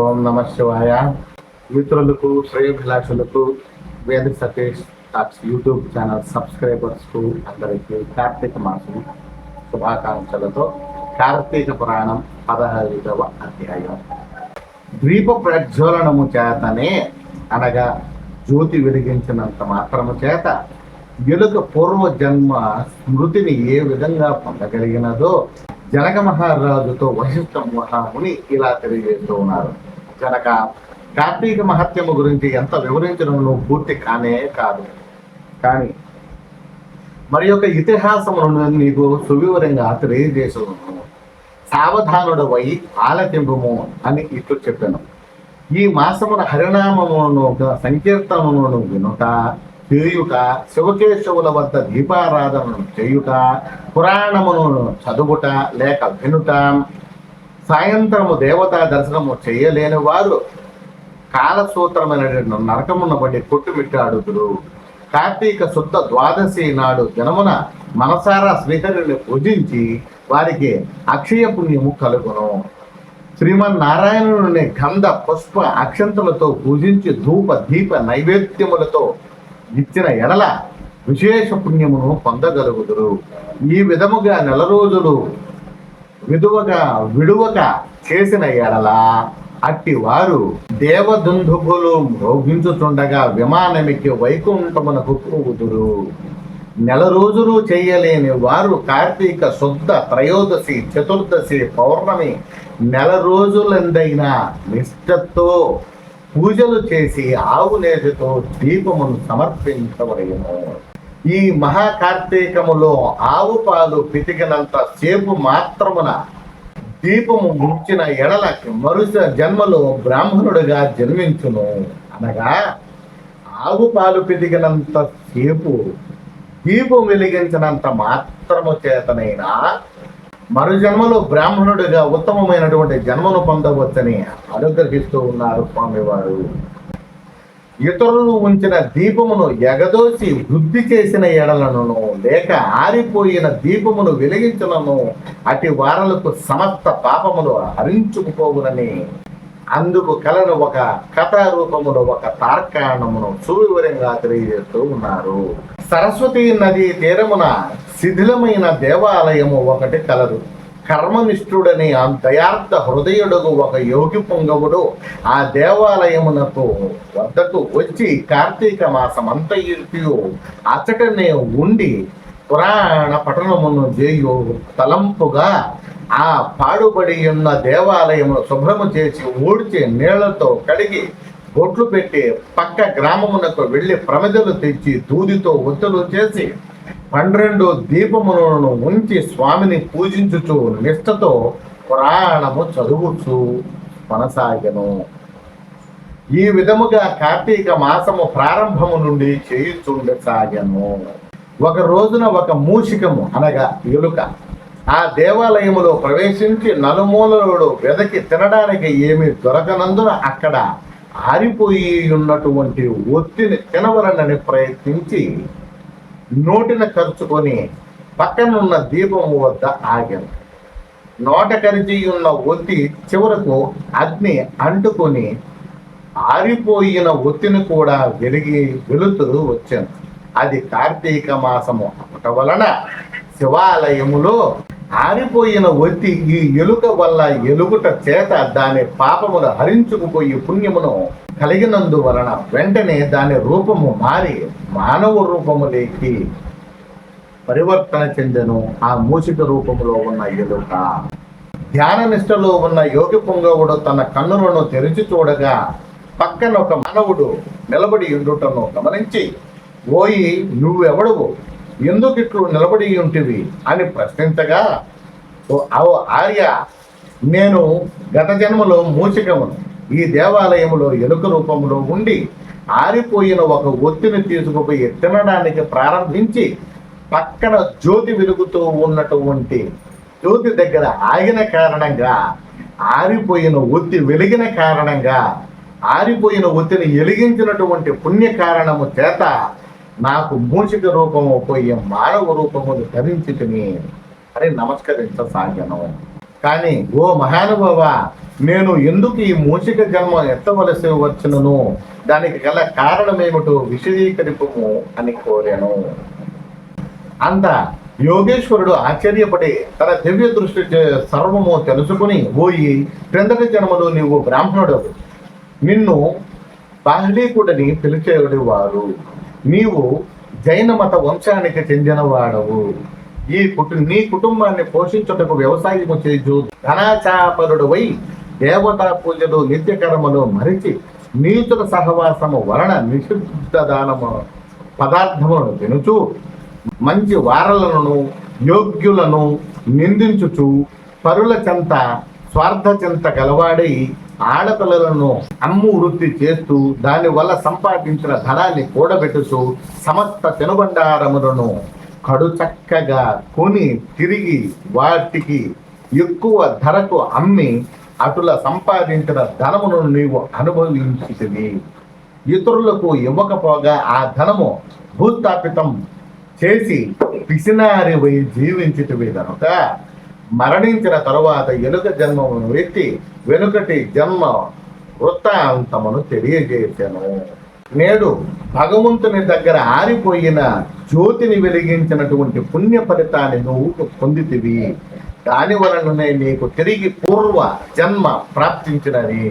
ఓం నమ శివాయ. మిత్రులకు శ్రేయభిలాషులకు Veda Satish talks YouTube channel సబ్స్క్రైబర్స్కు అందరికీ కార్తీక మాసం శుభాకాంక్షలతో కార్తీక పురాణం పదహైదవ అధ్యాయం. ద్వీప ప్రజ్వలనము చేతనే అనగా జ్యోతి వెలిగించినంత మాత్రము చేత ఎలుక పూర్వ జన్మ స్మృతిని ఏ విధంగా పొందగలిగినదో జనక మహారాజుతో వశిష్ఠ మహాముని ఇలా తెలియజేస్తూ ఉన్నారు. జనక కార్తీక మహత్యము గురించి ఎంత వివరించడంలో పూర్తి కానే కాదు. కానీ మరి యొక్క ఇతిహాసమును నీకు సువివరంగా తెలియజేసుకున్నాను సావధానుడు వై ఆలతింపము అని ఇట్లు చెప్పాను. ఈ మాసమున హరినామమును సంకీర్తనమును వినుట చేయుట శివకేశవుల వద్ద దీపారాధనను చేయుట పురాణమును చదువుట లేక వినుట సాయంత్రము దేవతా దర్శనము చేయలేని వారు కాలసూత్రమైన నరకమున పడి కొట్టుమిట్టాడుదురు. కార్తీక శుద్ధ ద్వాదశి నాడు జనమున మనసారా శ్రీహరిని పూజించి వారికి అక్షయ పుణ్యము కలుగును. శ్రీమన్నారాయణుని గంధ పుష్ప అక్షంతలతో పూజించి ధూప దీప నైవేద్యములతో ఇచ్చిన ఎడల విశేష పుణ్యమును పొందగలుగుదురు. ఈ విధముగా నెల రోజులు విడువగా విడువక చేసిన ఎడల అట్టి వారు దేవదుందుభులు మోగించుచుండగా విమానమికి వైకుంఠమునకు పోవుదురు. నెల రోజులు చేయలేని వారు కార్తీక శుద్ధ త్రయోదశి చతుర్దశి పౌర్ణమి నెల రోజులందైన నిష్ఠతో పూజలు చేసి ఆవు నేతితో దీపమును సమర్పించవలెను. ఈ మహాకార్తీకములో ఆవు పాలు పితికినంత సేపు మాత్రమున దీపము ముంచిన ఎడలకి మరుస జన్మలో బ్రాహ్మణుడిగా జన్మించును. అనగా ఆవు పాలు పితికినంత సేపు దీపం వెలిగించినంత మాత్రము చేతనైనా మరో జన్మలో బ్రాహ్మణుడిగా ఉత్తమమైనటువంటి జన్మను పొందవచ్చని అనుగ్రహిస్తూ ఉన్నారు స్వామివారు. ఇతరులు ఉంచిన దీపమును ఎగదోసి వృద్ధి చేసిన ఎడలను లేక ఆరిపోయిన దీపమును వెలిగించలను అటు వారలకు సమస్త పాపములు హరించుకుపోవునని అందుకు కలను ఒక కథా రూపములో ఒక తార్కాణమును సువివరంగా తెలియజేస్తూ ఉన్నారు. సరస్వతి నది తీరమున శిథిలమైన దేవాలయము ఒకటి కలదు. కర్మనిష్ఠుడని ఆ దయార్థ హృదయుడుగు ఒక యోగి పొంగవుడు ఆ దేవాలయమునకు వద్దకు వచ్చి కార్తీక మాసమంతయు అంతయు అచ్చటనే ఉండి పురాణ పఠనమును చేయు తలంపుగా ఆ పాడుబడి ఉన్న దేవాలయమును శుభ్రము చేసి ఊడ్చి నీళ్ళతో కడిగి బొట్లు పెట్టి పక్క గ్రామమునకు వెళ్ళి ప్రమిదలు తెచ్చి దూదితో ఒత్తులు చేసి పన్నెండు దీపములను ఉంచి స్వామిని పూజించుచు నిష్ఠతో పురాణము చదువుచు కొనసాగను. ఈ విధముగా కార్తీక మాసము ప్రారంభము నుండి చేయుచుండసాగను. ఒక రోజున ఒక మూషికము అనగా ఎలుక. ఆ దేవాలయములో ప్రవేశించి నలుమూలలు వెదకి తినడానికి ఏమి దొరకనందున అక్కడ ఆరిపోయి ఉన్నటువంటి ఒత్తిని తినవలనని ప్రయత్నించి నోటిన ఖర్చుకొని పక్కనున్న దీపము వద్ద ఆగాను. నోట కరిచి ఉన్న ఒత్తి చివరకు అగ్ని అంటుకొని ఆరిపోయిన ఒత్తిని కూడా వెలిగి వెలుతురు వచ్చాను. అది కార్తీక మాసము అవట వలన శివాలయములో ఆరిపోయిన ఒత్తి ఈ ఎలుక వల్ల ఎలుగుట చేత దాని పాపమును హరించుకుపోయి పుణ్యమును కలిగినందువలన వెంటనే దాని రూపము మారి మానవ రూపములేకి పరివర్తన చెందను. ఆ మూషిక రూపములో ఉన్న ఎలుక. ధ్యాన నిష్టలో ఉన్న యోగి పొంగవుడు తన కన్నులను తెరిచి చూడగా పక్కన ఒక మానవుడు నిలబడి ఉండుటను గమనించి ఓయి నువ్వెవడవు? ఎందుకు ఇట్లు నిలబడి ఉంటివి? అని ప్రశ్నించగా "ఓ అవో ఆర్య నేను గత జన్మలో మూచికమును ఈ దేవాలయంలో ఎలుక రూపంలో ఉండి ఆరిపోయిన ఒక ఒత్తిని తీసుకుపోయి తినడానికి ప్రారంభించి పక్కన జ్యోతి వెలుగుతూ ఉన్నటువంటి జ్యోతి దగ్గర ఆగిన కారణంగా ఆరిపోయిన ఒత్తి వెలిగిన కారణంగా ఆరిపోయిన ఒత్తిని వెలిగించినటువంటి పుణ్య కారణము చేత నాకు మూషిక రూపము పోయి మానవ రూపము ధరించుకుని అని నమస్కరించసాగాను కానీ ఓ మహానుభావ నేను ఎందుకు ఈ మూషిక జన్మ ఎత్తవలసి వచ్చినను? దానికి గల కారణమేమిటో విశదీకరింపము అని కోరాను. అంత యోగేశ్వరుడు ఆశ్చర్యపడి తన దివ్య దృష్టి చే- సర్వము తెలుసుకుని పోయి క్రిందటి జన్మలో నీవు బ్రాహ్మణుడు నిన్ను బాహ్లీకుడని పిలిచేవాడు వారు. నీవు జైన మత వంశానికి చెందిన వాడవు ఈ కుటు నీ కుటుంబాన్ని పోషించుటకు వ్యవసాయము చేజు. ధనాచాపరుడువై దేవతా పూజలు నిత్యకర్మలు మరిచి నీతుల సహవాసము వలన నిషిద్ధ దానము పదార్థములను తినుచు మంచి వారలను యోగ్యులను నిందించుచు పరుల చెంత స్వార్థ చెంత గలవాడై ఆడపిల్లలను అమ్ము వృత్తి చేస్తూ దాని వల్ల సంపాదించిన ధనాన్ని కూడబెట్టుతూ సమస్త తినుబండారములను కడు చక్కగా కొని తిరిగి వాటికి ఎక్కువ ధరకు అమ్మి అటుల సంపాదించిన ధనమును నీవు అనుభవించితివి. ఇతరులకు ఇవ్వకపోగా ఆ ధనము భూస్థాపితం చేసి పిసినారివై జీవించితివి కనుక మరణించిన తరువాత ఎలుక జన్మమును ఎత్తి వెనుకటి జన్మ వృత్తాంతమును తెలియజేశాను నేడు భగవంతుని దగ్గర ఆరిపోయిన జ్యోతిని వెలిగించినటువంటి పుణ్య ఫలితాన్ని నువ్వు పొందితివి. దాని వలననే నీకు తిరిగి పూర్వ జన్మ ప్రాప్తించినది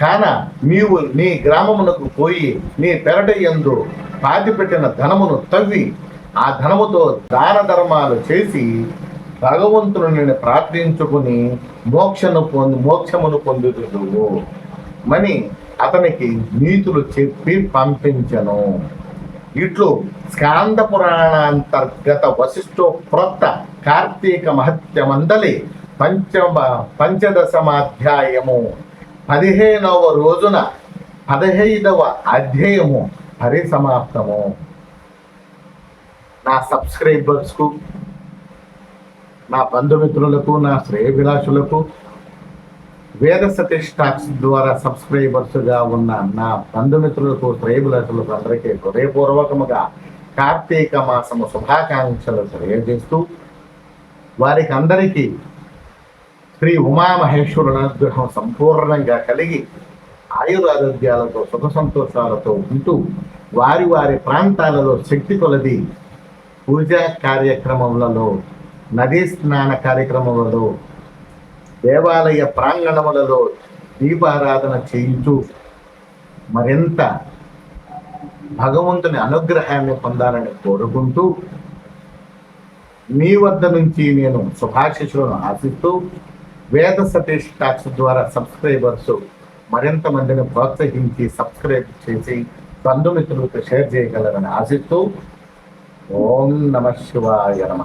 కాన నీవు నీ గ్రామమునకు పోయి నీ పెరట ఎందు పాతిపెట్టిన ధనమును తవ్వి ఆ ధనముతో దాన ధర్మాలు చేసి భగవంతుని ప్రార్థించుకుని మోక్షను పొంది మోక్షమును పొందుతుడు మని అతనికి నీతులు చెప్పి పంపించను. ఇట్లు స్కాంద పురాణాంతర్గత వశిష్ఠో ప్రోక్త కార్తీక మహత్యమందలి పంచమ పంచదశమాధ్యాయము పదిహేనవ రోజున పదహైదవ అధ్యాయము పరిసమాప్తము. నా సబ్స్క్రైబర్స్కు నా బంధుమిత్రులకు నా శ్రేయభిలాషులకు వేద సతీష్ టాక్స్ ద్వారా సబ్స్క్రైబర్స్గా ఉన్న నా బంధుమిత్రులకు శ్రేయభిలాషులకు అందరికీ హృదయపూర్వకముగా కార్తీక మాసము శుభాకాంక్షలు తెలియజేస్తూ వారికి అందరికీ శ్రీ ఉమామహేశ్వరుల అనుగ్రహం సంపూర్ణంగా కలిగి ఆయురారోగ్యాలతో సుఖ సంతోషాలతో ఉంటూ వారి వారి ప్రాంతాలలో శక్తి కొలది పూజా కార్యక్రమములలో నదీ స్నాన కార్యక్రమములలో దేవాలయ ప్రాంగణములలో దీపారాధన చేయించు. మరింత భగవంతుని అనుగ్రహాన్ని పొందాలని కోరుకుంటూ మీ వద్ద నుంచి నేను శుభాశిషులను ఆశిస్తూ వేద సతీష్ టాక్స్ ద్వారా సబ్స్క్రైబర్స్ మరింత మందిని ప్రోత్సహించి సబ్స్క్రైబ్ చేసి బంధుమిత్రులకు షేర్ చేయగలరని ఆశిస్తూ ఓం నమ శివాయ నమ.